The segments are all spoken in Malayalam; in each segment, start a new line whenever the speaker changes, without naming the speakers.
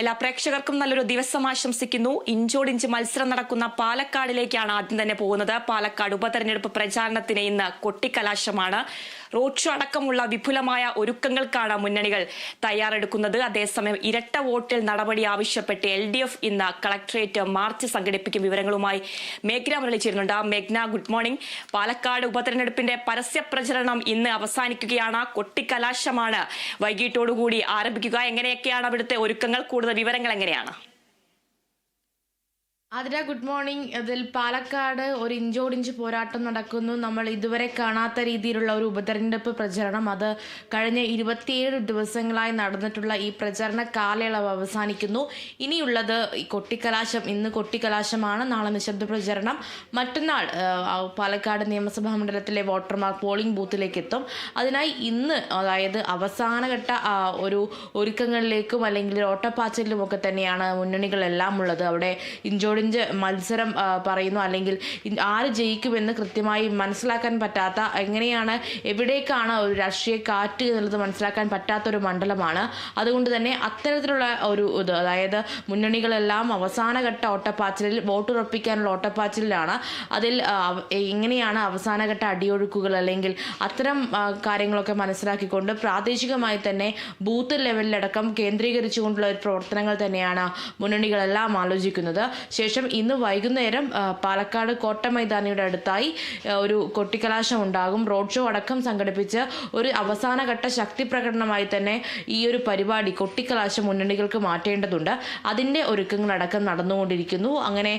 എല്ലാ പ്രേക്ഷകർക്കും നല്ലൊരു ദിവസം ആശംസിക്കുന്നു. ഇഞ്ചോടിഞ്ച് മത്സരം നടക്കുന്ന പാലക്കാടിലേക്കാണ് ആദ്യം തന്നെ പോകുന്നത്. പാലക്കാട് ഉപതെരഞ്ഞെടുപ്പ് പ്രചാരണത്തിന് ഇന്ന് കൊട്ടിക്കലാശമാണ്. റോഡ് ഷോ അടക്കമുള്ള വിപുലമായ ഒരുക്കങ്ങൾക്കാണ് മുന്നണികൾ തയ്യാറെടുക്കുന്നത്. അതേസമയം ഇരട്ട വോട്ടിൽ നടപടി ആവശ്യപ്പെട്ട് എൽ ഡി എഫ് ഇന്ന് കളക്ടറേറ്റ് മാർച്ച് സംഘടിപ്പിക്കും വിവരങ്ങളുമായി മേഘ്ന മുരളി ചേരുന്നുണ്ട് മേഘ്ന ഗുഡ് മോർണിംഗ്. പാലക്കാട് ഉപതെരഞ്ഞെടുപ്പിന്റെ പരസ്യ പ്രചരണം ഇന്ന് അവസാനിക്കുകയാണ്. കൊട്ടിക്കലാശമാണ് വൈകിട്ടോടുകൂടി ആരംഭിക്കുക. എങ്ങനെയൊക്കെയാണ് അവിടുത്തെ ഒരുക്കങ്ങൾ? കൂടുതൽ വിവരങ്ങൾ എങ്ങനെയാണ്?
Athira good morning. അതിൽ പാലക്കാട് ഒരു ഇഞ്ചോടിഞ്ച് പോരാട്ടം നടക്കുന്നു. നമ്മൾ ഇതുവരെ കാണാത്ത രീതിയിലുള്ള ഒരു ഉപതെരഞ്ഞെടുപ്പ് പ്രചരണം. അത് കഴിഞ്ഞ ഇരുപത്തിയേഴ് ദിവസങ്ങളായി നടന്നിട്ടുള്ള ഈ പ്രചരണ കാലയളവ് അവസാനിക്കുന്നു. ഇനിയുള്ളത് ഈ കൊട്ടിക്കലാശം ഇന്ന് കൊട്ടിക്കലാശമാണ് നാളെ നിശബ്ദ പ്രചരണം. മറ്റന്നാൾ പാലക്കാട് നിയമസഭാ മണ്ഡലത്തിലെ വോട്ടർമാർ പോളിംഗ് ബൂത്തിലേക്ക് എത്തും അതിനായി ഇന്ന് അതായത് അവസാനഘട്ട ഒരു ഒരുക്കങ്ങളിലേക്കും അല്ലെങ്കിൽ ഓട്ടപ്പാച്ചിലുമൊക്കെ തന്നെയാണ് മുന്നണികളെല്ലാം ഉള്ളത്. അവിടെ ഇഞ്ചോടിഞ്ച് മത്സരം പറയുന്നു. അല്ലെങ്കിൽ ആര് ജയിക്കുമെന്ന് കൃത്യമായി മനസ്സിലാക്കാൻ പറ്റാത്ത എങ്ങനെയാണ് എവിടേക്കാണ് ഒരു രാഷ്ട്രീയ കാറ്റ് എന്നുള്ളത് മനസ്സിലാക്കാൻ പറ്റാത്ത ഒരു മണ്ഡലമാണ്. അതുകൊണ്ട് തന്നെ അത്തരത്തിലുള്ള ഒരു ഇത് അതായത് മുന്നണികളെല്ലാം അവസാനഘട്ട ഓട്ടപ്പാച്ചിലിൽ വോട്ടുറപ്പിക്കാനുള്ള ഓട്ടപ്പാച്ചിലാണ് അതിൽ എങ്ങനെയാണ് അവസാനഘട്ട അടിയൊഴുക്കുകൾ അല്ലെങ്കിൽ അത്തരം കാര്യങ്ങളൊക്കെ മനസ്സിലാക്കിക്കൊണ്ട് പ്രാദേശികമായി തന്നെ ബൂത്ത് ലെവലിലടക്കം കേന്ദ്രീകരിച്ചുകൊണ്ടുള്ള ഒരു പ്രവർത്തനങ്ങൾ തന്നെയാണ് മുന്നണികളെല്ലാം ആലോചിക്കുന്നത്. ശേഷം ഇന്ന് വൈകുന്നേരം പാലക്കാട് കോട്ട മൈതാനിയുടെ അടുത്തായി ഒരു കൊട്ടിക്കലാശം ഉണ്ടാകും. റോഡ് ഷോ അടക്കം സംഘടിപ്പിച്ച് ഒരു അവസാനഘട്ട ശക്തി പ്രകടനമായി തന്നെ ഈ ഒരു പരിപാടി കൊട്ടിക്കലാശം മുന്നണികൾക്ക് മാറ്റേണ്ടതുണ്ട്. അതിന്റെ ഒരുക്കങ്ങളടക്കം നടന്നുകൊണ്ടിരിക്കുന്നു. അങ്ങനെ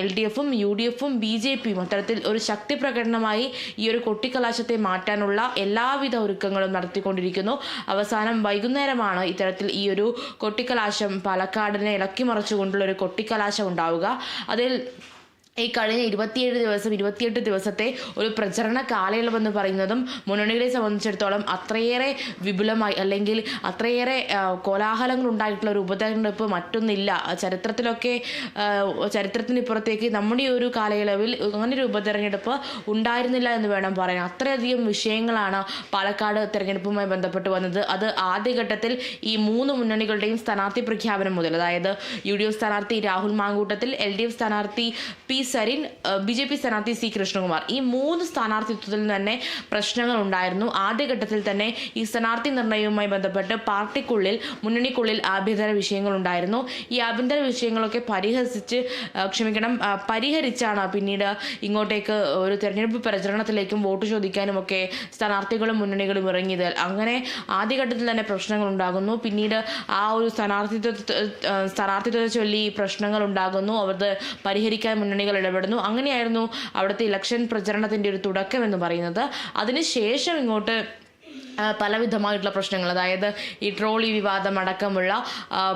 എൽ ഡി എഫും യു ഡി എഫും ബി ജെ പിയും അത്തരത്തിൽ ഒരു ശക്തി പ്രകടനമായി ഈ ഒരു കൊട്ടിക്കലാശത്തെ മാറ്റാനുള്ള എല്ലാവിധ ഒരുക്കങ്ങളും നടത്തിക്കൊണ്ടിരിക്കുന്നു. അവസാനം വൈകുന്നേരമാണ് ഇത്തരത്തിൽ ഈ ഒരു കൊട്ടിക്കലാശം പാലക്കാടിനെ ഇളക്കി മറിച്ചുകൊണ്ടുള്ള ഒരു കൊട്ടിക്കലാശം ഉണ്ടാവുക. അതിൽ ഈ കഴിഞ്ഞ ഇരുപത്തിയേഴ് ദിവസം ഇരുപത്തിയെട്ട് ദിവസത്തെ ഒരു പ്രചരണ കാലയളവെന്ന് പറയുന്നതും മുന്നണികളെ സംബന്ധിച്ചിടത്തോളം അത്രയേറെ വിപുലമായി അല്ലെങ്കിൽ അത്രയേറെ കോലാഹലങ്ങൾ ഉണ്ടായിട്ടുള്ള ഒരു ഉപതെരഞ്ഞെടുപ്പ് മറ്റൊന്നില്ല. ചരിത്രത്തിലൊക്കെ ചരിത്രത്തിന് ചരിത്രത്തിനിപ്പുറത്തേക്ക് നമ്മുടെ ഒരു കാലയളവിൽ അങ്ങനെ ഒരു ഉപതെരഞ്ഞെടുപ്പ് ഉണ്ടായിരുന്നില്ല എന്ന് വേണം പറയാൻ. അത്രയധികം വിഷയങ്ങളാണ് പാലക്കാട് തെരഞ്ഞെടുപ്പുമായി ബന്ധപ്പെട്ട് വന്നത്. അത് ആദ്യഘട്ടത്തിൽ ഈ മൂന്ന് മുന്നണികളുടെയും സ്ഥാനാർത്ഥി പ്രഖ്യാപനം മുതൽ അതായത് യു ഡി എഫ് സ്ഥാനാർത്ഥി Rahul Mamkootathil L D F സ്ഥാനാർത്ഥി P Sarin B J P സ്ഥാനാർത്ഥി സി കൃഷ്ണകുമാർ. ഈ മൂന്ന് സ്ഥാനാർത്ഥിത്വത്തിൽ തന്നെ പ്രശ്നങ്ങൾ ഉണ്ടായിരുന്നു. ആദ്യഘട്ടത്തിൽ തന്നെ ഈ സ്ഥാനാർത്ഥി നിർണയവുമായി ബന്ധപ്പെട്ട് പാർട്ടിക്കുള്ളിൽ മുന്നണിക്കുള്ളിൽ ആഭ്യന്തര വിഷയങ്ങൾ ഉണ്ടായിരുന്നു. ഈ ആഭ്യന്തര വിഷയങ്ങളൊക്കെ പരിഹസിച്ച് ക്ഷമിക്കണം പരിഹരിച്ചാണ് പിന്നീട് ഇങ്ങോട്ടേക്ക് ഒരു തെരഞ്ഞെടുപ്പ് പ്രചരണത്തിലേക്കും വോട്ട് ചോദിക്കാനും ഒക്കെ സ്ഥാനാർത്ഥികളും മുന്നണികളും ഇറങ്ങിയത്. അങ്ങനെ ആദ്യഘട്ടത്തിൽ തന്നെ പ്രശ്നങ്ങൾ ഉണ്ടാകുന്നു. പിന്നീട് ആ ഒരു സ്ഥാനാർത്ഥിത്വ സ്ഥാനാർത്ഥിത്വത്തെ ചൊല്ലി പ്രശ്നങ്ങൾ ഉണ്ടാകുന്നു. അവർ പരിഹരിക്കാൻ മുന്നണികൾ ഇടപെടുന്നു. അങ്ങനെയായിരുന്നു അവിടുത്തെ ഇലക്ഷൻ പ്രചരണത്തിന്റെ ഒരു തുടക്കം എന്ന് പറയുന്നത്. അതിനുശേഷം ഇങ്ങോട്ട് പലവിധമായിട്ടുള്ള പ്രശ്നങ്ങൾ. അതായത് ഈ ട്രോളി വിവാദം അടക്കമുള്ള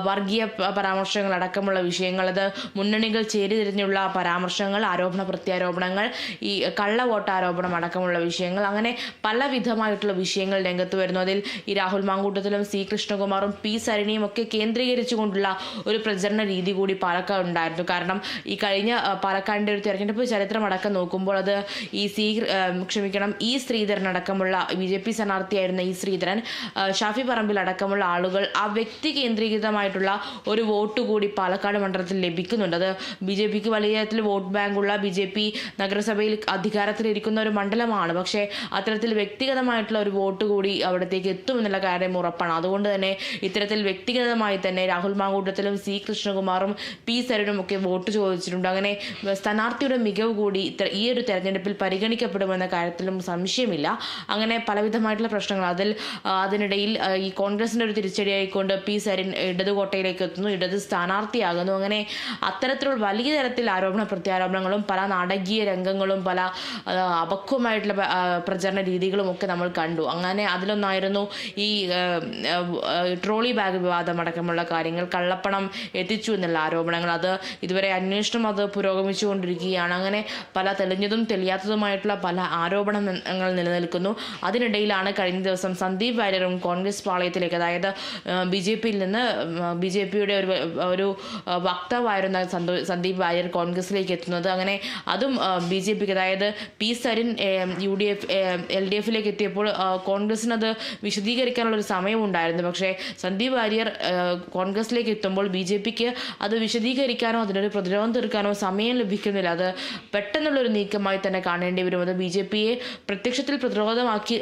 വർഗീയ പരാമർശങ്ങൾ അടക്കമുള്ള വിഷയങ്ങൾ അത് മുന്നണികൾ ചേരിതിരിഞ്ഞുള്ള പരാമർശങ്ങൾ ആരോപണ പ്രത്യാരോപണങ്ങൾ ഈ കള്ള വോട്ട് അടക്കമുള്ള വിഷയങ്ങൾ അങ്ങനെ പലവിധമായിട്ടുള്ള വിഷയങ്ങൾ രംഗത്ത് വരുന്നു. അതിൽ ഈ രാഹുൽ മാങ്കൂട്ടത്തിലും സി കൃഷ്ണകുമാറും പി സരണിയും ഒക്കെ കേന്ദ്രീകരിച്ചുകൊണ്ടുള്ള ഒരു പ്രചരണ രീതി കൂടി പാലക്കാട് ഉണ്ടായിരുന്നു. കാരണം ഈ കഴിഞ്ഞ പാലക്കാടിന്റെ ഒരു തെരഞ്ഞെടുപ്പ് ചരിത്രം അടക്കം നോക്കുമ്പോൾ അത് ഈ സി ക്ഷമിക്കണം ഈ ശ്രീധരൻ അടക്കമുള്ള ബി ജെ പി സ്ഥാനാർത്ഥിയായിരുന്ന ഈ ശ്രീധരൻ ആ, ഷാഫി പറമ്പിൽ അടക്കമുള്ള ആളുകൾ ആ വ്യക്തി കേന്ദ്രീകൃതമായിട്ടുള്ള ഒരു വോട്ട് കൂടി പാലക്കാട് മണ്ഡലത്തിൽ ലഭിക്കുന്നുണ്ട്. അത് ബി ജെ പിക്ക് വലിയ തരത്തിൽ വോട്ട് ബാങ്കുള്ള ബി ജെ പി നഗരസഭയിൽ അധികാരത്തിലിരിക്കുന്ന ഒരു മണ്ഡലമാണ്. പക്ഷേ അത്തരത്തിൽ വ്യക്തിഗതമായിട്ടുള്ള ഒരു വോട്ട് കൂടി അവിടത്തേക്ക് എത്തുമെന്നുള്ള കാര്യം ഉറപ്പാണ്. അതുകൊണ്ട് തന്നെ ഇത്തരത്തിൽ വ്യക്തിഗതമായി തന്നെ രാഹുൽ മാങ്കൂട്ടത്തിലും സി കൃഷ്ണകുമാറും പി സരനും ഒക്കെ വോട്ട് ചോദിച്ചിട്ടുണ്ട്. അങ്ങനെ സ്ഥാനാർത്ഥിയുടെ മികവ് കൂടി ഈ ഒരു തെരഞ്ഞെടുപ്പിൽ പരിഗണിക്കപ്പെടുമെന്ന കാര്യത്തിലും സംശയമില്ല. അങ്ങനെ പലവിധമായിട്ടുള്ള പ്രശ്നങ്ങൾ അതിൽ അതിനിടയിൽ ഈ കോൺഗ്രസിന്റെ ഒരു തിരിച്ചടിയായിക്കൊണ്ട് പി സരിൻ ഇടത് കോട്ടയിലേക്ക് എത്തുന്നു ഇടത് സ്ഥാനാർത്ഥിയാകുന്നു. അങ്ങനെ അത്തരത്തിലുള്ള വലിയ തരത്തിൽ ആരോപണ പ്രത്യാരോപണങ്ങളും പല നാടകീയ രംഗങ്ങളും പല അപക്വമായിട്ടുള്ള പ്രചരണ രീതികളും ഒക്കെ നമ്മൾ കണ്ടു. അങ്ങനെ അതിലൊന്നായിരുന്നു ഈ ട്രോളി ബാഗ് വിവാദം അടക്കമുള്ള കാര്യങ്ങൾ. കള്ളപ്പണം എത്തിച്ചു എന്നുള്ള ആരോപണങ്ങൾ. അത് ഇതുവരെ അന്വേഷണം അത് പുരോഗമിച്ചുകൊണ്ടിരിക്കുകയാണ്. അങ്ങനെ പല തെളിഞ്ഞതും തെളിയാത്തതുമായിട്ടുള്ള പല ആരോപണങ്ങൾ നിലനിൽക്കുന്നു. അതിനിടയിലാണ് കഴിഞ്ഞ ദിവസം സന്ദീപ് വാര്യറും കോൺഗ്രസ് പാളയത്തിലേക്ക് അതായത് ബി ജെ പിയിൽ നിന്ന് ബി ജെ പിയുടെ ഒരു ഒരു വക്താവായിരുന്ന സന്ദീപ് വാര്യർ കോൺഗ്രസിലേക്ക് എത്തുന്നത്. അങ്ങനെ അതും ബി ജെ പിക്ക് അതായത് P Sarin U D F L D എഫിലേക്ക് എത്തിയപ്പോൾ കോൺഗ്രസിനത് കോൺഗ്രസിന് അത് വിശദീകരിക്കാനുള്ള ഒരു സമയമുണ്ടായിരുന്നു. പക്ഷേ സന്ദീപ് വാര്യർ കോൺഗ്രസിലേക്ക് എത്തുമ്പോൾ ബി ജെ പിക്ക് അത് വിശദീകരിക്കാനോ അതിനൊരു പ്രതിരോധം തീർക്കാനോ സമയം ലഭിക്കുന്നില്ല. അത് പെട്ടെന്നുള്ളൊരു നീക്കമായി തന്നെ കാണേണ്ടി വരും അത് ബി ജെ പിയെ പ്രത്യക്ഷത്തിൽ പ്രതിരോധമാക്കി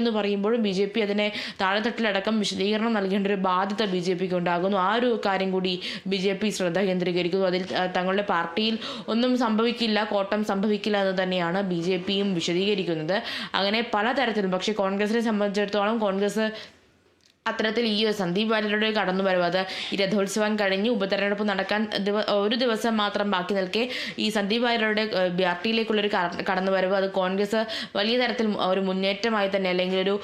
പ്രതിരോധത്തിലാക്കിയില്ലെന്ന് പറയുമ്പോഴും ബി ജെ പി അതിനെ താഴെത്തട്ടിലടക്കം വിശദീകരണം നൽകേണ്ട ഒരു ബാധ്യത ബി ജെ പിക്ക് ഉണ്ടാകുന്നു. ആ ഒരു കാര്യം കൂടി ബി ജെ പി ശ്രദ്ധ കേന്ദ്രീകരിക്കുന്നു. അതിൽ തങ്ങളുടെ പാർട്ടിയിൽ ഒന്നും സംഭവിക്കില്ല കോട്ടം സംഭവിക്കില്ല എന്ന് തന്നെയാണ് ബി ജെ പിയും വിശദീകരിക്കുന്നത്. അങ്ങനെ പലതരത്തിലും പക്ഷേ കോൺഗ്രസിനെ സംബന്ധിച്ചിടത്തോളം കോൺഗ്രസ് അത്തരത്തിൽ ഈ സന്ദീപ് വാര്യരുടെ കടന്നുവരവ് അത് ഈ രഥോത്സവം കഴിഞ്ഞ് ഉപതെരഞ്ഞെടുപ്പ് നടക്കാൻ ഒരു ദിവസം മാത്രം ബാക്കി നിൽക്കെ ഈ സന്ദീപ് വാര്യരുടെ പാർട്ടിയിലേക്കുള്ളൊരു കടന്നു കടന്നുവരവ് അത് കോൺഗ്രസ് വലിയ തരത്തിൽ ഒരു മുന്നേറ്റമായി തന്നെ അല്ലെങ്കിൽ ഒരു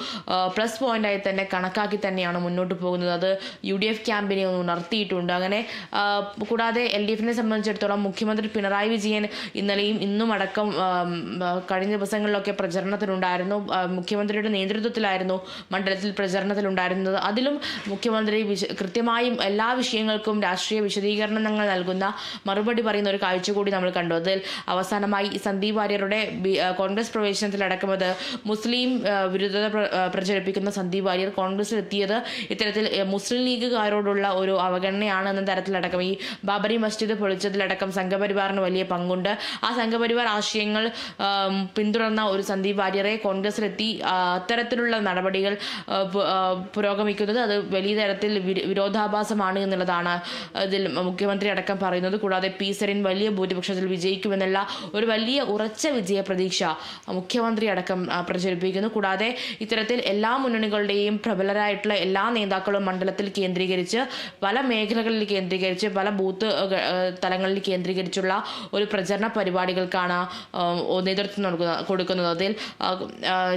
പ്ലസ് പോയിന്റായി തന്നെ കണക്കാക്കി തന്നെയാണ് മുന്നോട്ട് പോകുന്നത്. അത് യു ഡി എഫ് ക്യാമ്പിനെ ഒന്ന് ഉണർത്തിയിട്ടുണ്ട്. അങ്ങനെ കൂടാതെ എൽ ഡി എഫിനെ സംബന്ധിച്ചിടത്തോളം മുഖ്യമന്ത്രി പിണറായി വിജയൻ ഇന്നലെയും ഇന്നും അടക്കം കഴിഞ്ഞ ദിവസങ്ങളിലൊക്കെ പ്രചരണത്തിലുണ്ടായിരുന്നു. മുഖ്യമന്ത്രിയുടെ നേതൃത്വത്തിലായിരുന്നു മണ്ഡലത്തിൽ പ്രചരണത്തിലുണ്ടായിരുന്നത്. അതിലും മുഖ്യമന്ത്രി കൃത്യമായും എല്ലാ വിഷയങ്ങൾക്കും രാഷ്ട്രീയ വിശദീകരണങ്ങൾ നൽകുന്ന മറുപടി പറയുന്ന ഒരു കാഴ്ച കൂടി നമ്മൾ കണ്ടു. അതിൽ അവസാനമായി സന്ദീപ് വാര്യരുടെ കോൺഗ്രസ് പ്രവേശനത്തിലടക്കം അത് മുസ്ലിം വിരുദ്ധത പ്രചരിപ്പിക്കുന്ന സന്ദീപ് വാര്യർ കോൺഗ്രസിൽ എത്തിയത് ഇത്തരത്തിൽ മുസ്ലിം ലീഗുകാരോടുള്ള ഒരു അവഗണനയാണ് എന്ന തരത്തിലടക്കം ഈ ബാബരി മസ്ജിദ് പൊളിച്ചതിലടക്കം സംഘപരിവാറിന് വലിയ പങ്കുണ്ട്. ആ സംഘപരിവാർ ആശയങ്ങൾ പിന്തുടർന്ന ഒരു സന്ദീപ് വാര്യരെ കോൺഗ്രസിലെത്തി അത്തരത്തിലുള്ള നടപടികൾ പുരോഗമിക്കുന്നത്. അത് വലിയ തരത്തിൽ വിര- വിരോധാഭാസമാണ് എന്നുള്ളതാണ് ഇതിൽ മുഖ്യമന്ത്രി അടക്കം പറയുന്നത്. കൂടാതെ പി സരിൻ വലിയ ഭൂരിപക്ഷത്തിൽ വിജയിക്കുമെന്നുള്ള ഒരു വലിയ ഉറച്ച വിജയ പ്രതീക്ഷ മുഖ്യമന്ത്രി അടക്കം പ്രചരിപ്പിക്കുന്നു. കൂടാതെ ഇത്തരത്തിൽ എല്ലാ മുന്നണികളുടെയും പ്രബലരായിട്ടുള്ള എല്ലാ നേതാക്കളും മണ്ഡലത്തിൽ കേന്ദ്രീകരിച്ച് പല മേഖലകളിൽ കേന്ദ്രീകരിച്ച് പല ബൂത്ത് തലങ്ങളിൽ കേന്ദ്രീകരിച്ചുള്ള ഒരു പ്രചരണ പരിപാടികൾക്കാണ് നേതൃത്വം കൊടുക്കുന്നത്. അതിൽ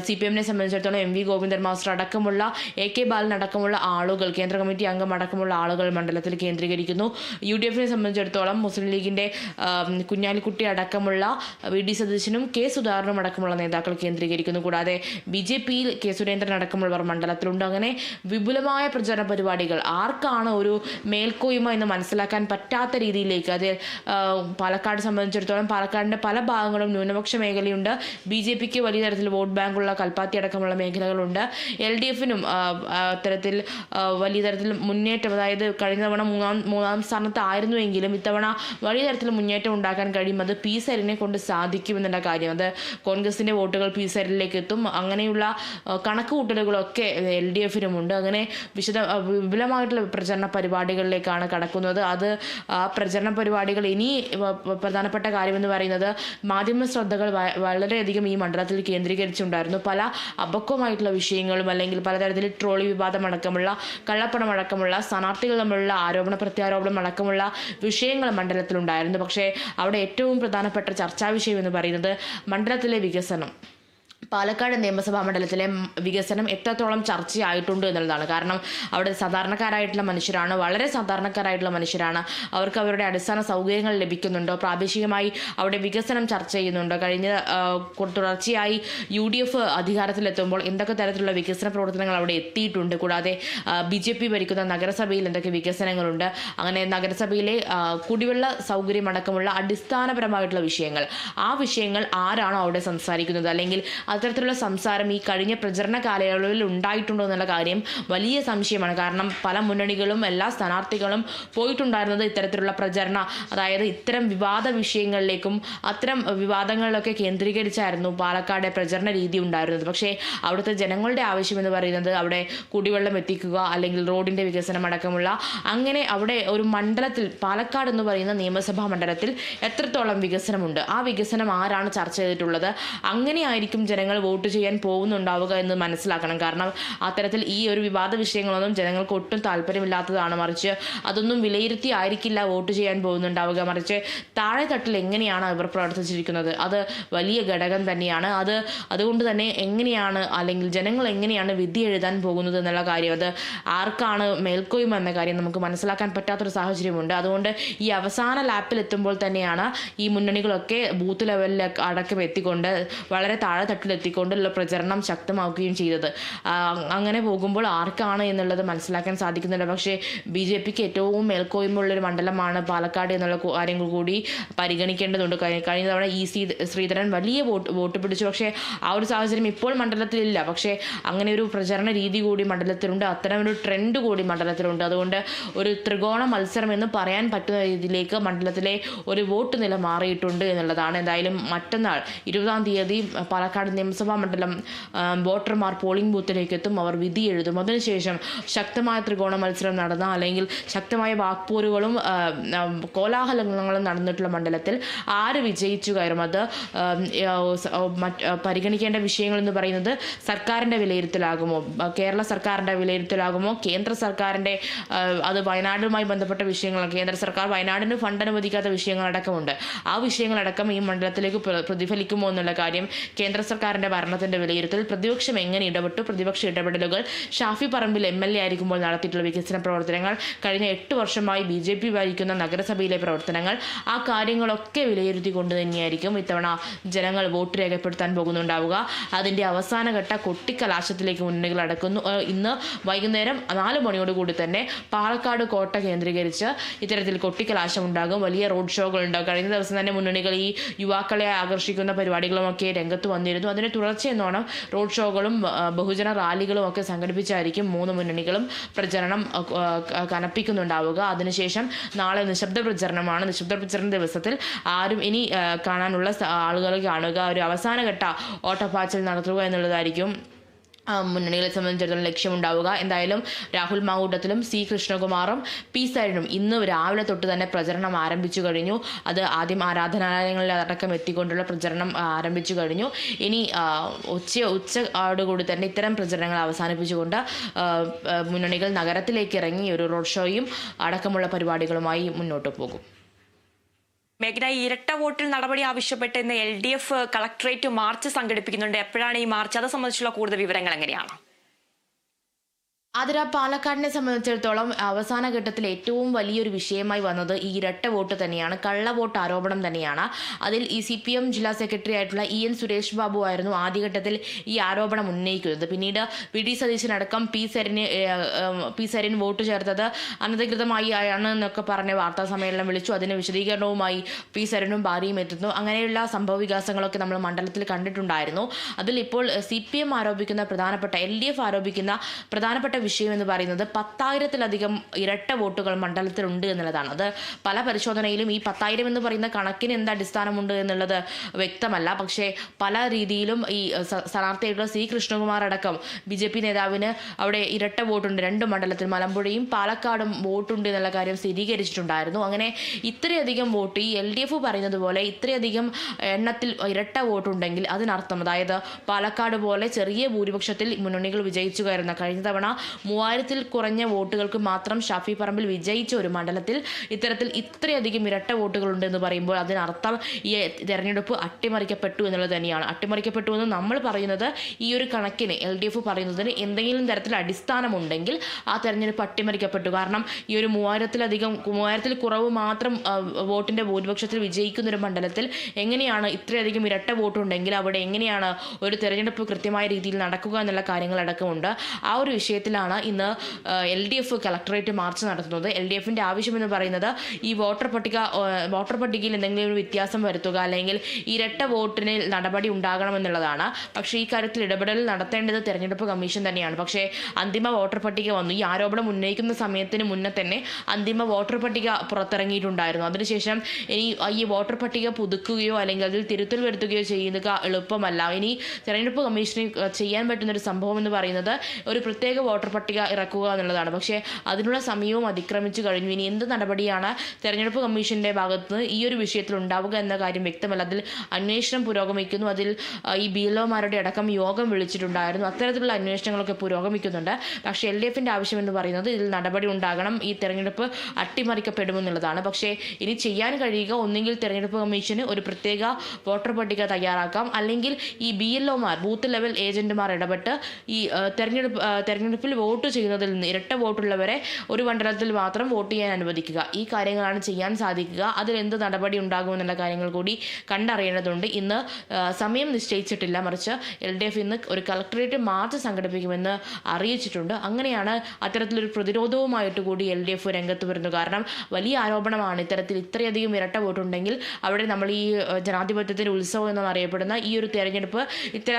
സി പി എമ്മിനെ സംബന്ധിച്ചിടത്തോളം എം വി ഗോവിന്ദൻ മാസ്റ്റർ അടക്കമുള്ള എ കെ ബാലൻ അടക്കമുള്ള ആളുകൾ കേന്ദ്ര കമ്മിറ്റി അംഗം അടക്കമുള്ള ആളുകൾ മണ്ഡലത്തിൽ കേന്ദ്രീകരിക്കുന്നു. യു ഡി എഫിനെ സംബന്ധിച്ചിടത്തോളം മുസ്ലിം ലീഗിന്റെ കുഞ്ഞാലിക്കുട്ടി അടക്കമുള്ള വി ഡി സതീശനും കെ സുധാകരനും അടക്കമുള്ള നേതാക്കൾ കേന്ദ്രീകരിക്കുന്നു. കൂടാതെ ബി ജെ പിയിൽ കെ സുരേന്ദ്രൻ അടക്കമുള്ളവർ മണ്ഡലത്തിലുണ്ട്. അങ്ങനെ വിപുലമായ പ്രചരണ പരിപാടികൾ ആർക്കാണ് ഒരു മേൽക്കോയ്മ എന്ന് മനസ്സിലാക്കാൻ പറ്റാത്ത രീതിയിലേക്ക് അതിൽ പാലക്കാട് സംബന്ധിച്ചിടത്തോളം പാലക്കാടിന്റെ പല ഭാഗങ്ങളും ന്യൂനപക്ഷ മേഖലയുണ്ട്. ബി ജെ പിക്ക് വലിയ തരത്തിൽ വോട്ട് ബാങ്കുള്ള കൽപ്പാത്തി അടക്കമുള്ള മേഖലകളുണ്ട്. എൽ ഡി എഫിനും അത്തരത്തിൽ വലിയ തരത്തിൽ മുന്നേറ്റം അതായത് കഴിഞ്ഞ തവണ മൂന്നാം മൂന്നാം സ്ഥാനത്തായിരുന്നുവെങ്കിലും ഇത്തവണ വലിയ തരത്തിൽ മുന്നേറ്റം ഉണ്ടാക്കാൻ കഴിയും. അത് പി സരിനെ കൊണ്ട് സാധിക്കുമെന്നുള്ള കാര്യം. അത് കോൺഗ്രസിന്റെ വോട്ടുകൾ പി സരിലേക്ക് എത്തും. അങ്ങനെയുള്ള കണക്ക് കണക്കുകൂട്ടലുകളൊക്കെ എൽ ഡി എഫിനുമുണ്ട്. അങ്ങനെ വിശദ വിപുലമായിട്ടുള്ള പ്രചരണ പരിപാടികളിലേക്കാണ് കടക്കുന്നത്. അത് ആ പ്രചരണ പരിപാടികൾ ഇനി പ്രധാനപ്പെട്ട കാര്യമെന്ന് പറയുന്നത് മാധ്യമ ശ്രദ്ധകൾ വളരെയധികം ഈ മണ്ഡലത്തിൽ കേന്ദ്രീകരിച്ചുണ്ടായിരുന്നു പല അപക്വമായിട്ടുള്ള വിഷയങ്ങളും അല്ലെങ്കിൽ പലതരത്തിൽ ട്രോളി വിവാദം അടക്കമുള്ള കള്ളപ്പണം അടക്കമുള്ള സ്ഥാനാർത്ഥികൾ തമ്മിലുള്ള ആരോപണ പ്രത്യാരോപണം അടക്കമുള്ള വിഷയങ്ങൾ മണ്ഡലത്തിലുണ്ടായിരുന്നു. പക്ഷേ അവിടെ ഏറ്റവും പ്രധാനപ്പെട്ട ചർച്ചാ വിഷയം എന്ന് പറയുന്നത് മണ്ഡലത്തിലെ വികസനം. പാലക്കാട് നിയമസഭാ മണ്ഡലത്തിലെ വികസനം എത്രത്തോളം ചർച്ചയായിട്ടുണ്ട് എന്നുള്ളതാണ്. കാരണം അവിടെ സാധാരണക്കാരായിട്ടുള്ള മനുഷ്യരാണ് വളരെ സാധാരണക്കാരായിട്ടുള്ള മനുഷ്യരാണ്. അവർക്ക് അവരുടെ അടിസ്ഥാന സൗകര്യങ്ങൾ ലഭിക്കുന്നുണ്ടോ? പ്രാദേശികമായി അവിടെ വികസനം ചർച്ച ചെയ്യുന്നുണ്ടോ? കഴിഞ്ഞ തുടർച്ചയായി യു ഡി എഫ് അധികാരത്തിലെത്തുമ്പോൾ എന്തൊക്കെ തരത്തിലുള്ള വികസന പ്രവർത്തനങ്ങൾ അവിടെ എത്തിയിട്ടുണ്ട്? കൂടാതെ ബി ജെ പി ഭരിക്കുന്ന നഗരസഭയിൽ എന്തൊക്കെ വികസനങ്ങളുണ്ട്? അങ്ങനെ നഗരസഭയിലെ കുടിവെള്ള സൗകര്യമടക്കമുള്ള അടിസ്ഥാനപരമായിട്ടുള്ള വിഷയങ്ങൾ. ആ വിഷയങ്ങൾ ആരാണോ അവിടെ സംസാരിക്കുന്നത്? അല്ലെങ്കിൽ അത്തരത്തിലുള്ള സംസാരം ഈ കഴിഞ്ഞ പ്രചരണ കാലയളവിൽ ഉണ്ടായിട്ടുണ്ടോ എന്നുള്ള കാര്യം വലിയ സംശയമാണ്. കാരണം പല മുന്നണികളും എല്ലാ സ്ഥാനാർത്ഥികളും പോയിട്ടുണ്ടായിരുന്നത് ഇത്തരത്തിലുള്ള പ്രചരണ അതായത് ഇത്തരം വിവാദ വിഷയങ്ങളിലേക്കും അത്തരം വിവാദങ്ങളിലൊക്കെ കേന്ദ്രീകരിച്ചായിരുന്നു പാലക്കാട് പ്രചരണ രീതി ഉണ്ടായിരുന്നത്. പക്ഷേ അവിടുത്തെ ജനങ്ങളുടെ ആവശ്യം എന്ന് പറയുന്നത് അവിടെ കുടിവെള്ളം എത്തിക്കുക അല്ലെങ്കിൽ റോഡിന്റെ വികസനം അടക്കമുള്ള അങ്ങനെ അവിടെ ഒരു മണ്ഡലത്തിൽ പാലക്കാട് എന്ന് പറയുന്ന നിയമസഭാ മണ്ഡലത്തിൽ എത്രത്തോളം വികസനമുണ്ട് ആ വികസനം ആരാണ് ചർച്ച ചെയ്തിട്ടുള്ളത് അങ്ങനെയായിരിക്കും ജനങ്ങൾ വോട്ട് ചെയ്യാൻ പോകുന്നുണ്ടാവുക എന്ന് മനസ്സിലാക്കണം. കാരണം അത്തരത്തിൽ ഈ ഒരു വിവാദ വിഷയങ്ങളൊന്നും ജനങ്ങൾക്ക് ഒട്ടും താല്പര്യമില്ലാത്തതാണ്. മറിച്ച് അതൊന്നും വിലയിരുത്തി ആയിരിക്കില്ല വോട്ട് ചെയ്യാൻ പോകുന്നുണ്ടാവുക. മറിച്ച് താഴെ തട്ടിൽ എങ്ങനെയാണ് ഇവർ പ്രവർത്തിച്ചിരിക്കുന്നത്? അത് വലിയ ഘടകം തന്നെയാണ്. അത് അതുകൊണ്ട് തന്നെ എങ്ങനെയാണ് അല്ലെങ്കിൽ ജനങ്ങൾ എങ്ങനെയാണ് വിധി എഴുതാൻ പോകുന്നത് എന്നുള്ള കാര്യം അത് ആർക്കാണ് മേൽക്കോയ്മ എന്ന കാര്യം നമുക്ക് മനസ്സിലാക്കാൻ പറ്റാത്തൊരു സാഹചര്യമുണ്ട്. അതുകൊണ്ട് ഈ അവസാന ലാപ്പിൽ എത്തുമ്പോൾ തന്നെയാണ് ഈ മുന്നണികളൊക്കെ ബൂത്ത് ലെവലിൽ അടക്കം എത്തിക്കൊണ്ട് വളരെ താഴെ തട്ടിൽ മണ്ഡലത്തിലെത്തിക്കൊണ്ടുള്ള പ്രചരണം ശക്തമാക്കുകയും ചെയ്തത്. അങ്ങനെ പോകുമ്പോൾ ആർക്കാണ് എന്നുള്ളത് മനസ്സിലാക്കാൻ സാധിക്കുന്നില്ല. പക്ഷേ ബി ജെ പിക്ക് ഏറ്റവും മേൽക്കോയ്മയുള്ളൊരു മണ്ഡലമാണ് പാലക്കാട് എന്നുള്ള കാര്യം കൂടി പരിഗണിക്കേണ്ടതുണ്ട്. കഴിഞ്ഞ തവണ ഇ സി ശ്രീധരൻ വലിയ വോട്ട് വോട്ട് പിടിച്ചു. പക്ഷേ ആ ഒരു സാഹചര്യം ഇപ്പോൾ മണ്ഡലത്തിലില്ല. പക്ഷേ അങ്ങനെ ഒരു പ്രചരണ രീതി കൂടി മണ്ഡലത്തിലുണ്ട്. അത്തരം ഒരു ട്രെൻഡ് കൂടി മണ്ഡലത്തിലുണ്ട്. അതുകൊണ്ട് ഒരു ത്രികോണ മത്സരം എന്ന് പറയാൻ പറ്റുന്ന രീതിയിലേക്ക് മണ്ഡലത്തിലെ ഒരു വോട്ട് നില മാറിയിട്ടുണ്ട് എന്നുള്ളതാണ്. എന്തായാലും മറ്റന്നാൾ ഇരുപതാം തീയതി പാലക്കാട് നിയമസഭാ മണ്ഡലം വോട്ടർമാർ പോളിംഗ് ബൂത്തിലേക്ക് എത്തും അവർ വിധി എഴുതും. അതിനുശേഷം ശക്തമായ ത്രികോണ മത്സരം നടന്ന അല്ലെങ്കിൽ ശക്തമായ വാക്പോരുകളും കോലാഹലങ്ങളും നടന്നിട്ടുള്ള മണ്ഡലത്തിൽ ആര് വിജയിച്ചു കയറും? അത് പരിഗണിക്കേണ്ട വിഷയങ്ങൾ എന്ന് പറയുന്നത് സർക്കാരിന്റെ വിലയിരുത്തലാകുമോ? കേരള സർക്കാരിന്റെ വിലയിരുത്തലാകുമോ? കേന്ദ്ര സർക്കാരിന്റെ അത് വയനാടുമായി ബന്ധപ്പെട്ട വിഷയങ്ങൾ കേന്ദ്ര സർക്കാർ വയനാടിന് ഫണ്ട് അനുവദിക്കാത്ത വിഷയങ്ങളടക്കമുണ്ട്. ആ വിഷയങ്ങളടക്കം ഈ മണ്ഡലത്തിലേക്ക് പ്രതിഫലിക്കുമോ എന്നുള്ള കാര്യം കേന്ദ്ര സർക്കാരിന്റെ ഭരണത്തിന്റെ വിലയിരുത്തൽ പ്രതിപക്ഷം എങ്ങനെ ഇടപെട്ടു പ്രതിപക്ഷ ഇടപെടലുകൾ Shafi Parambil M L A ആയിരിക്കുമ്പോൾ നടത്തിയിട്ടുള്ള വികസന പ്രവർത്തനങ്ങൾ കഴിഞ്ഞ എട്ട് വർഷമായി ബി ജെ പി ഭരിക്കുന്ന നഗരസഭയിലെ പ്രവർത്തനങ്ങൾ ആ കാര്യങ്ങളൊക്കെ വിലയിരുത്തിക്കൊണ്ട് തന്നെയായിരിക്കും ഇത്തവണ ജനങ്ങൾ വോട്ട് രേഖപ്പെടുത്താൻ പോകുന്നുണ്ടാവുക. അതിന്റെ അവസാനഘട്ട കൊട്ടിക്കലാശത്തിലേക്ക് മുന്നണികൾ അടക്കുന്നു. ഇന്ന് വൈകുന്നേരം നാല് മണിയോടുകൂടി തന്നെ പാലക്കാട് കോട്ട കേന്ദ്രീകരിച്ച് ഇത്തരത്തിൽ കൊട്ടിക്കലാശം ഉണ്ടാകും. വലിയ റോഡ് ഷോകൾ ഉണ്ടാകും. കഴിഞ്ഞ ദിവസം തന്നെ മുന്നണികൾ ഈ യുവാക്കളെ ആകർഷിക്കുന്ന പരിപാടികളുമൊക്കെ രംഗത്ത് വന്നിരുന്നു. അതിന് തുടർച്ചയെന്നോണം റോഡ് ഷോകളും ബഹുജന റാലികളും ഒക്കെ സംഘടിപ്പിച്ചായിരിക്കും മൂന്ന് മുന്നണികളും പ്രചരണം കനപ്പിക്കുന്നുണ്ടാവുക. അതിനുശേഷം നാളെ നിശബ്ദ പ്രചരണമാണ്. നിശബ്ദ പ്രചരണ ദിവസത്തിൽ ആരും ഇനി കാണാനുള്ള ആളുകൾ കാണുക. ഒരു അവസാനഘട്ട ഓട്ടപ്പാച്ചിൽ നടത്തുക എന്നുള്ളതായിരിക്കും മുന്നണികളെ സംബന്ധിച്ചിടത്തോളം ലക്ഷ്യമുണ്ടാവുക. എന്തായാലും രാഹുൽ മാങ്കൂട്ടത്തിലും സി കൃഷ്ണകുമാറും പി സൈഡിനും ഇന്ന് രാവിലെ തൊട്ട് തന്നെ പ്രചരണം ആരംഭിച്ചു കഴിഞ്ഞു. അത് ആദ്യം ആരാധനാലയങ്ങളിൽ അടക്കം എത്തിക്കൊണ്ടുള്ള പ്രചരണം ആരംഭിച്ചു കഴിഞ്ഞു. ഇനി ഉച്ച ഉച്ചയോടുകൂടി തന്നെ ഇത്തരം പ്രചരണങ്ങൾ അവസാനിപ്പിച്ചുകൊണ്ട് മുന്നണികൾ നഗരത്തിലേക്ക് ഇറങ്ങി ഒരു റോഡ് ഷോയും അടക്കമുള്ള പരിപാടികളുമായി മുന്നോട്ട് പോകും.
മേഘന ഇരട്ട വോട്ടിൽ നടപടി ആവശ്യപ്പെട്ട് ഇന്ന് L D F collectorate march സംഘടിപ്പിക്കുന്നുണ്ട്. എപ്പോഴാണ് ഈ മാർച്ച്? അത് സംബന്ധിച്ചുള്ള കൂടുതൽ വിവരങ്ങൾ എങ്ങനെയാണ്?
അതിര പാലക്കാടിനെ സംബന്ധിച്ചിടത്തോളം അവസാന ഘട്ടത്തിൽ ഏറ്റവും വലിയൊരു വിഷയമായി വന്നത് ഈ ഇരട്ട വോട്ട് തന്നെയാണ് കള്ള വോട്ട് ആരോപണം തന്നെയാണ്. അതിൽ ഈ സി പി എം ജില്ലാ സെക്രട്ടറി ആയിട്ടുള്ള ഇ എൻ സുരേഷ് ബാബു ആയിരുന്നു ആദ്യഘട്ടത്തിൽ ഈ ആരോപണം ഉന്നയിക്കുന്നത്. പിന്നീട് വി ഡി സതീശനടക്കം പി സരിന് പി സരിൻ വോട്ട് ചേർത്തത് അനധികൃതമായി ആണ് എന്നൊക്കെ പറഞ്ഞ് വാർത്താ സമ്മേളനം വിളിച്ചു. അതിന് വിശദീകരണവുമായി പി സരനും ഭാര്യയും എത്തുന്നു. അങ്ങനെയുള്ള സംഭവ വികാസങ്ങളൊക്കെ നമ്മൾ മണ്ഡലത്തിൽ കണ്ടിട്ടുണ്ടായിരുന്നു. അതിൽ ഇപ്പോൾ സി പി എം ആരോപിക്കുന്ന പ്രധാനപ്പെട്ട എൽ ഡി എഫ് ആരോപിക്കുന്ന പ്രധാനപ്പെട്ട വിഷയം എന്ന് പറയുന്നത് പത്തായിരത്തിലധികം ഇരട്ട വോട്ടുകൾ മണ്ഡലത്തിലുണ്ട് എന്നുള്ളതാണ്. അത് പല പരിശോധനയിലും ഈ പത്തായിരം എന്ന് പറയുന്ന കണക്കിന് എന്ത് അടിസ്ഥാനമുണ്ട് എന്നുള്ളത് വ്യക്തമല്ല. പക്ഷേ പല രീതിയിലും ഈ സ്ഥാനാർത്ഥിയായിട്ടുള്ള സി കൃഷ്ണകുമാർ അടക്കം ബി ജെ പി നേതാവിന് അവിടെ ഇരട്ട വോട്ടുണ്ട്. രണ്ട് മണ്ഡലത്തിൽ മലമ്പുഴയും പാലക്കാടും വോട്ടുണ്ട് എന്നുള്ള കാര്യം സ്ഥിരീകരിച്ചിട്ടുണ്ടായിരുന്നു. അങ്ങനെ ഇത്രയധികം വോട്ട് ഈ എൽ ഡി എഫ് പറയുന്നത് പോലെ ഇത്രയധികം എണ്ണത്തിൽ ഇരട്ട വോട്ടുണ്ടെങ്കിൽ അതിനർത്ഥം അതായത് പാലക്കാട് പോലെ ചെറിയ ഭൂരിപക്ഷത്തിൽ മുന്നണികൾ വിജയിച്ചു കയറുന്ന കഴിഞ്ഞ തവണ മൂവായിരത്തിൽ കുറഞ്ഞ വോട്ടുകൾക്ക് മാത്രം ഷാഫി പറമ്പിൽ വിജയിച്ച ഒരു മണ്ഡലത്തിൽ ഇത്തരത്തിൽ ഇത്രയധികം ഇരട്ട വോട്ടുകളുണ്ട് എന്ന് പറയുമ്പോൾ അതിനർത്ഥം ഈ തെരഞ്ഞെടുപ്പ് അട്ടിമറിക്കപ്പെട്ടു എന്നുള്ളത് തന്നെയാണ്. അട്ടിമറിക്കപ്പെട്ടു എന്ന് നമ്മൾ പറയുന്നത് ഈ ഒരു കണക്കിന് എൽ ഡി എഫ് പറയുന്നതിന് എന്തെങ്കിലും തരത്തിൽ അടിസ്ഥാനമുണ്ടെങ്കിൽ ആ തെരഞ്ഞെടുപ്പ് അട്ടിമറിക്കപ്പെട്ടു. കാരണം ഈ ഒരു മൂവായിരത്തിലധികം മൂവായിരത്തിൽ കുറവ് മാത്രം വോട്ടിന്റെ ഭൂരിപക്ഷത്തിൽ വിജയിക്കുന്ന ഒരു മണ്ഡലത്തിൽ എങ്ങനെയാണ് ഇത്രയധികം ഇരട്ട വോട്ടുണ്ടെങ്കിൽ അവിടെ എങ്ങനെയാണ് ഒരു തെരഞ്ഞെടുപ്പ് കൃത്യമായ രീതിയിൽ നടക്കുക എന്നുള്ള കാര്യങ്ങളടക്കമുണ്ട്. ആ ഒരു വിഷയത്തിലാണ് ഇന്ന് L D F collectorate march നടത്തുന്നത്. എൽ ഡി എഫിന്റെ ആവശ്യം എന്ന് പറയുന്നത് ഈ വോട്ടർ പട്ടിക വോട്ടർ പട്ടികയിൽ എന്തെങ്കിലും ഒരു വ്യത്യാസം വരുത്തുക അല്ലെങ്കിൽ ഇരട്ട വോട്ടിന് നടപടി ഉണ്ടാകണമെന്നുള്ളതാണ് പക്ഷേ ഈ കാര്യത്തിൽ ഇടപെടൽ നടത്തേണ്ടത് തെരഞ്ഞെടുപ്പ് കമ്മീഷൻ തന്നെയാണ്. പക്ഷേ അന്തിമ വോട്ടർ പട്ടിക വന്നു. ഈ ആരോപണം ഉന്നയിക്കുന്ന സമയത്തിന് മുന്നേ തന്നെ അന്തിമ വോട്ടർ പട്ടിക പുറത്തിറങ്ങിയിട്ടുണ്ടായിരുന്നു. അതിനുശേഷം ഇനി ഈ വോട്ടർ പട്ടിക പുതുക്കുകയോ അല്ലെങ്കിൽ അതിൽ തിരുത്തൽ വരുത്തുകയോ ചെയ്യുക എളുപ്പമല്ല. ഇനി തെരഞ്ഞെടുപ്പ് കമ്മീഷന് ചെയ്യാൻ പറ്റുന്ന ഒരു സംഭവം എന്ന് പറയുന്നത് ഒരു പ്രത്യേക വോട്ടർ പട്ടിക ഇറക്കുക എന്നുള്ളതാണ്. പക്ഷേ അതിനുള്ള സമയവും അതിക്രമിച്ചു കഴിഞ്ഞു. ഇനി എന്ത് നടപടിയാണ് തെരഞ്ഞെടുപ്പ് കമ്മീഷന്റെ ഭാഗത്ത് നിന്ന് ഈ ഒരു വിഷയത്തിൽ ഉണ്ടാവുക എന്ന കാര്യം വ്യക്തമല്ല. അതിൽ അന്വേഷണം പുരോഗമിക്കുന്നു. അതിൽ ഈ ബി എൽഒമാരുടെ അടക്കം യോഗം വിളിച്ചിട്ടുണ്ടായിരുന്നു. അത്തരത്തിലുള്ള അന്വേഷണങ്ങളൊക്കെ പുരോഗമിക്കുന്നുണ്ട്. പക്ഷേ എൽ ഡി എന്ന് പറയുന്നത് ഇതിൽ നടപടി ഉണ്ടാകണം. ഈ തെരഞ്ഞെടുപ്പ് അട്ടിമറിക്കപ്പെടുമെന്നുള്ളതാണ്. പക്ഷേ ഇനി ചെയ്യാൻ കഴിയുക ഒന്നുകിൽ തെരഞ്ഞെടുപ്പ് കമ്മീഷന് ഒരു പ്രത്യേക വോട്ടർ പട്ടിക തയ്യാറാക്കാം. അല്ലെങ്കിൽ ഈ ബി എൽ ഒമാർ ബൂത്ത് ലെവൽ ഏജന്റുമാർ ഇടപെട്ട് ഈ തെരഞ്ഞെടുപ്പ് തെരഞ്ഞെടുപ്പിൽ വോട്ട് ചെയ്യുന്നതിൽ നിന്ന് ഇരട്ട വോട്ടുള്ളവരെ ഒരു മണ്ഡലത്തിൽ മാത്രം വോട്ട് ചെയ്യാൻ അനുവദിക്കുക. ഈ കാര്യങ്ങളാണ് ചെയ്യാൻ സാധിക്കുക. അതിൽ എന്ത് നടപടി ഉണ്ടാകുമെന്നുള്ള കാര്യങ്ങൾ കൂടി കണ്ടറിയേണ്ടതുണ്ട്. ഇന്ന് സമയം നിശ്ചയിച്ചിട്ടില്ല. മറിച്ച് എൽ ഡി എഫ് ഇന്ന് ഒരു കളക്ടറേറ്റ് മാർച്ച് സംഘടിപ്പിക്കുമെന്ന് അറിയിച്ചിട്ടുണ്ട്. അങ്ങനെയാണ് അത്തരത്തിലൊരു പ്രതിരോധവുമായിട്ട് കൂടി എൽ ഡി എഫ് രംഗത്ത് വരുന്നു കാരണം വലിയ ആരോപണമാണ് ഇത്തരത്തിൽ ഇത്രയധികം ഇരട്ട വോട്ടുണ്ടെങ്കിൽ അവിടെ നമ്മൾ ഈ ജനാധിപത്യത്തിന്റെ ഉത്സവം എന്നറിയപ്പെടുന്ന ഈ ഒരു തെരഞ്ഞെടുപ്പ് ഇത്ര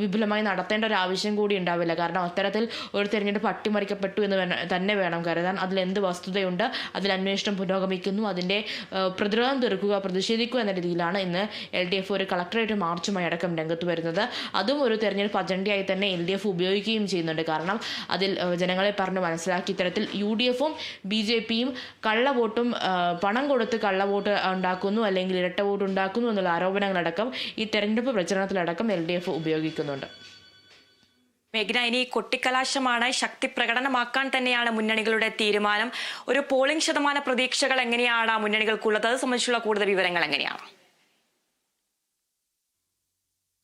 വിപുലമായി നടത്തേണ്ട ഒരു ആവശ്യം കൂടി ഉണ്ടാവില്ല. കാരണം അത്തരത്തിൽ ഒരു തെരഞ്ഞെടുപ്പ് അട്ടിമറിക്കപ്പെട്ടു എന്ന് തന്നെ വേണം കരുതാൻ. അതിൽ എന്ത് വസ്തുതയുണ്ട്? അതിൽ അന്വേഷണം പുരോഗമിക്കുന്നു. അതിന്റെ പ്രതിരോധം തീർക്കുക പ്രതിഷേധിക്കുക എന്ന രീതിയിലാണ് ഇന്ന് എൽ ഡി എഫ് ഒരു കളക്ടറേറ്റ് മാർച്ചുമായി അടക്കം രംഗത്ത് വരുന്നത്. അതും ഒരു തെരഞ്ഞെടുപ്പ് അജണ്ടയായി തന്നെ എൽ ഡി എഫ് ഉപയോഗിക്കുകയും ചെയ്യുന്നുണ്ട്. കാരണം അതിൽ ജനങ്ങളെ പറഞ്ഞ് മനസ്സിലാക്കി ഇത്തരത്തിൽ യു ഡി എഫും ബി ജെ പിയും കള്ളവോട്ടും പണം കൊടുത്ത് കള്ളവോട്ട് ഉണ്ടാക്കുന്നു അല്ലെങ്കിൽ ഇരട്ട വോട്ട് ഉണ്ടാക്കുന്നു എന്നുള്ള ആരോപണങ്ങളടക്കം ഈ തെരഞ്ഞെടുപ്പ് പ്രചരണത്തിലടക്കം എൽ ഡി എഫ് ഉപയോഗിക്കുന്നുണ്ട്.
മേഘന ഇനി കൊട്ടിക്കലാശമാണ് ശക്തി പ്രകടനമാക്കാൻ തന്നെയാണ് മുന്നണികളുടെ തീരുമാനം. ഒരു പോളിംഗ് ശതമാന പ്രതീക്ഷകൾ എങ്ങനെയാണ് മുന്നണികൾക്കുള്ളത്? അത് സംബന്ധിച്ചുള്ള കൂടുതൽ വിവരങ്ങൾ എങ്ങനെയാണ്?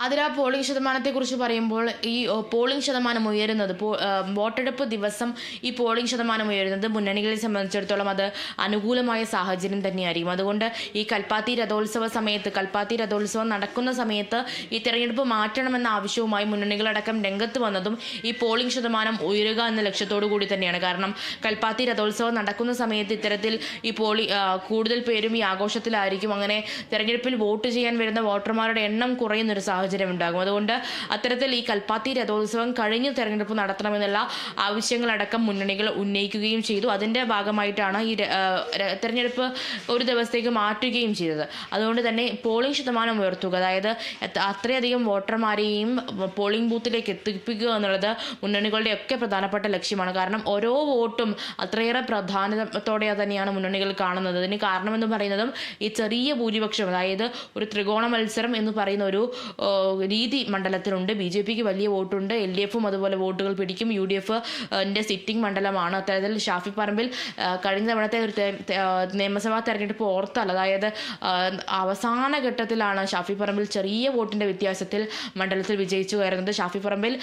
അതിൽ ആ പോളിംഗ് ശതമാനത്തെക്കുറിച്ച് പറയുമ്പോൾ ഈ പോളിംഗ് ശതമാനം ഉയരുന്നത് വോട്ടെടുപ്പ് ദിവസം ഈ പോളിംഗ് ശതമാനം ഉയരുന്നത് മുന്നണികളെ സംബന്ധിച്ചിടത്തോളം അത് അനുകൂലമായ സാഹചര്യം തന്നെയായിരിക്കും. അതുകൊണ്ട് ഈ കൽപ്പാത്തി രഥോത്സവ സമയത്ത് കൽപ്പാത്തി രഥോത്സവം നടക്കുന്ന സമയത്ത് ഈ തെരഞ്ഞെടുപ്പ് മാറ്റണമെന്ന ആവശ്യവുമായി മുന്നണികളടക്കം രംഗത്ത് വന്നതും ഈ പോളിംഗ് ശതമാനം ഉയരുക എന്ന ലക്ഷ്യത്തോടു കൂടി തന്നെയാണ്. കാരണം കൽപ്പാത്തി രഥോത്സവം നടക്കുന്ന സമയത്ത് ഇത്തരത്തിൽ ഈ പോളി കൂടുതൽ പേരും ഈ ആഘോഷത്തിലായിരിക്കും. അങ്ങനെ തെരഞ്ഞെടുപ്പിൽ വോട്ട് ചെയ്യാൻ വരുന്ന വോട്ടർമാരുടെ എണ്ണം കുറയുന്നൊരു സാഹചര്യം ഉണ്ടാകും അതുകൊണ്ട് അത്തരത്തിൽ ഈ കൽപ്പാത്തി രഥോത്സവം കഴിഞ്ഞ് തെരഞ്ഞെടുപ്പ് നടത്തണമെന്നുള്ള ആവശ്യങ്ങളടക്കം മുന്നണികൾ ഉന്നയിക്കുകയും ചെയ്തു. അതിന്റെ ഭാഗമായിട്ടാണ് ഈ തെരഞ്ഞെടുപ്പ് ഒരു ദിവസത്തേക്ക് മാറ്റുകയും ചെയ്തത്. അതുകൊണ്ട് തന്നെ പോളിംഗ് ശതമാനം ഉയർത്തുക അതായത് അത്രയധികം വോട്ടർമാരെയും പോളിംഗ് ബൂത്തിലേക്ക് എത്തിപ്പിക്കുക എന്നുള്ളത് മുന്നണികളുടെ ഒക്കെ പ്രധാനപ്പെട്ട ലക്ഷ്യമാണ്. കാരണം ഓരോ വോട്ടും അത്രയേറെ പ്രധാനത്തോടെ തന്നെയാണ് മുന്നണികൾ കാണുന്നത്. അതിന് കാരണമെന്ന് പറയുന്നതും ഈ ചെറിയ ഭൂരിപക്ഷം അതായത് ഒരു ത്രികോണ മത്സരം എന്ന് പറയുന്ന ഒരു രീതി മണ്ഡലത്തിലുണ്ട്. ബി ജെ പിക്ക് വലിയ വോട്ടുണ്ട്. എൽ ഡി എഫും അതുപോലെ വോട്ടുകൾ പിടിക്കും. യു ഡി എഫ് ന്റെ സിറ്റിംഗ് മണ്ഡലമാണ്. അത്തരത്തിൽ ഷാഫി പറമ്പിൽ കഴിഞ്ഞ തവണത്തെ ഒരു നിയമസഭാ തെരഞ്ഞെടുപ്പ് ഓർത്താൽ അതായത് അവസാന ഘട്ടത്തിലാണ് ഷാഫി പറമ്പിൽ ചെറിയ വോട്ടിന്റെ വ്യത്യാസത്തിൽ മണ്ഡലത്തിൽ വിജയിച്ചു കയറുന്നത്. ഷാഫി പറമ്പിൽ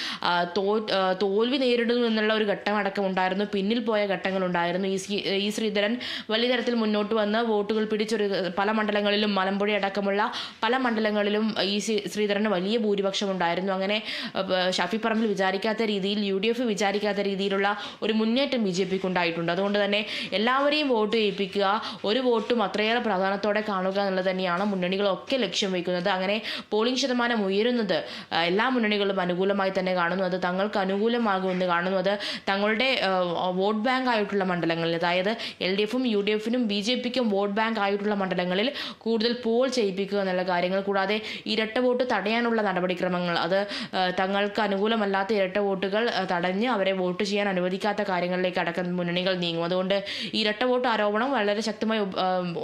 തോ- തോൽവി നേരിടുന്നു എന്നുള്ള ഒരു ഘട്ടമടക്കം ഉണ്ടായിരുന്നു. പിന്നിൽ പോയ ഘട്ടങ്ങളുണ്ടായിരുന്നു ഈ ഈ ശ്രീധരൻ വലിയ തരത്തിൽ മുന്നോട്ട് വന്ന് വോട്ടുകൾ പിടിച്ചൊരു പല മണ്ഡലങ്ങളിലും മലമ്പുഴ അടക്കമുള്ള പല മണ്ഡലങ്ങളിലും ഈ ശ്രീ- ശ്രീധരന് വലിയ ഭൂരിപക്ഷം ഉണ്ടായിരുന്നു. അങ്ങനെ ഷാഫി പറമ്പിൽ വിചാരിക്കാത്ത രീതിയിൽ യു ഡി എഫ് വിചാരിക്കാത്ത രീതിയിലുള്ള ഒരു മുന്നേറ്റം ബി ജെ പിക്ക് ഉണ്ടായിട്ടുണ്ട്. അതുകൊണ്ട് തന്നെ എല്ലാവരെയും വോട്ട് ചെയ്യിപ്പിക്കുക ഒരു വോട്ടും അത്രയേറെ പ്രാധാന്യത്തോടെ കാണുക എന്നുള്ളത് തന്നെയാണ് മുന്നണികളൊക്കെ ലക്ഷ്യം വയ്ക്കുന്നത് അങ്ങനെ പോളിംഗ് ശതമാനം ഉയരുന്നത് എല്ലാ മുന്നണികളും അനുകൂലമായി തന്നെ കാണുന്നു. അത് തങ്ങൾക്ക് അനുകൂലമാകുമെന്ന് കാണുന്നു. അത് തങ്ങളുടെ വോട്ട് ബാങ്ക് ആയിട്ടുള്ള മണ്ഡലങ്ങളിൽ അതായത് എൽ ഡി എഫും യു ഡി എഫിനും ബി ജെ പിക്കും വോട്ട് ബാങ്ക് ആയിട്ടുള്ള മണ്ഡലങ്ങളിൽ കൂടുതൽ പോൾ ചെയ്യിപ്പിക്കുക എന്നുള്ള കാര്യങ്ങൾ കൂടാതെ ഇരട്ട വോട്ട് തടയാനുള്ള നടപടിക്രമങ്ങൾ. അത് തങ്ങൾക്ക് അനുകൂലമല്ലാത്ത ഇരട്ട വോട്ടുകൾ തടഞ്ഞ് അവരെ വോട്ട് ചെയ്യാൻ അനുവദിക്കാത്ത കാര്യങ്ങളിലേക്ക് അടക്കം മുന്നണികൾ നീങ്ങും. അതുകൊണ്ട് ഇരട്ട വോട്ട് ആരോപണം വളരെ ശക്തമായി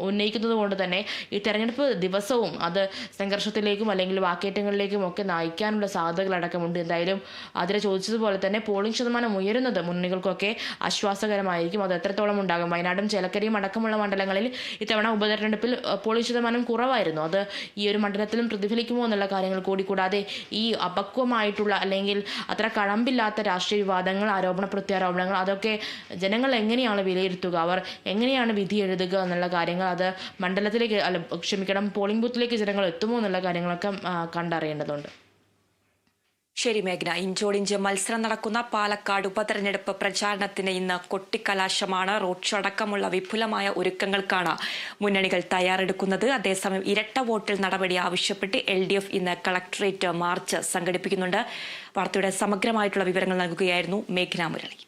ഉന്നയിക്കുന്നത് കൊണ്ട് തന്നെ ഈ തെരഞ്ഞെടുപ്പ് ദിവസവും അത് സംഘർഷത്തിലേക്കും അല്ലെങ്കിൽ വാക്കേറ്റങ്ങളിലേക്കും ഒക്കെ നയിക്കാനുള്ള സാധ്യതകളടക്കമുണ്ട് എന്തായാലും അതിലെ ചോദിച്ചതുപോലെ തന്നെ പോളിംഗ് ശതമാനം ഉയരുന്നത് മുന്നണികൾക്കൊക്കെ ആശ്വാസകരമായിരിക്കും. അത് എത്രത്തോളം ഉണ്ടാകും? വയനാടും ചേലക്കരയും അടക്കമുള്ള മണ്ഡലങ്ങളിൽ ഇത്തവണ ഉപതെരഞ്ഞെടുപ്പിൽ പോളിംഗ് ശതമാനം കുറവായിരുന്നു. അത് ഈ ഒരു മണ്ഡലത്തിലും പ്രതിഫലിക്കുമോ എന്നുള്ള കാര്യങ്ങൾ കൂടി കൂടാതെ ഈ അപക്വമായിട്ടുള്ള അല്ലെങ്കിൽ അത്ര കഴമ്പില്ലാത്ത രാഷ്ട്രീയ വിവാദങ്ങൾ ആരോപണ പ്രത്യാരോപണങ്ങൾ അതൊക്കെ ജനങ്ങൾ എങ്ങനെയാണ് വിലയിരുത്തുക? അവർ എങ്ങനെയാണ് വിധി എഴുതുക എന്നുള്ള കാര്യങ്ങൾ അത് മണ്ഡലത്തിലേക്ക് അല്ല ക്ഷമിക്കണം പോളിംഗ് ബൂത്തിലേക്ക് ജനങ്ങൾ എത്തുമോ എന്നുള്ള കാര്യങ്ങളൊക്കെ കണ്ടറിയേണ്ടതുണ്ട്.
ശരി മേഘന. ഇഞ്ചോടിഞ്ച് മത്സരം നടക്കുന്ന പാലക്കാട് ഉപതെരഞ്ഞെടുപ്പ് പ്രചാരണത്തിന് ഇന്ന് കൊട്ടിക്കലാശമാണ് റോഡ് ഷോ അടക്കമുള്ള വിപുലമായ ഒരുക്കങ്ങൾക്കാണ് മുന്നണികൾ തയ്യാറെടുക്കുന്നത്. അതേസമയം ഇരട്ട വോട്ടിൽ നടപടി ആവശ്യപ്പെട്ട് എൽ ഡി എഫ് ഇന്ന് കളക്ടറേറ്റ് മാർച്ച് സംഘടിപ്പിക്കുന്നുണ്ട്. വാർത്തയുടെ സമഗ്രമായിട്ടുള്ള വിവരങ്ങൾ നൽകുകയായിരുന്നു മേഘന മുരളി.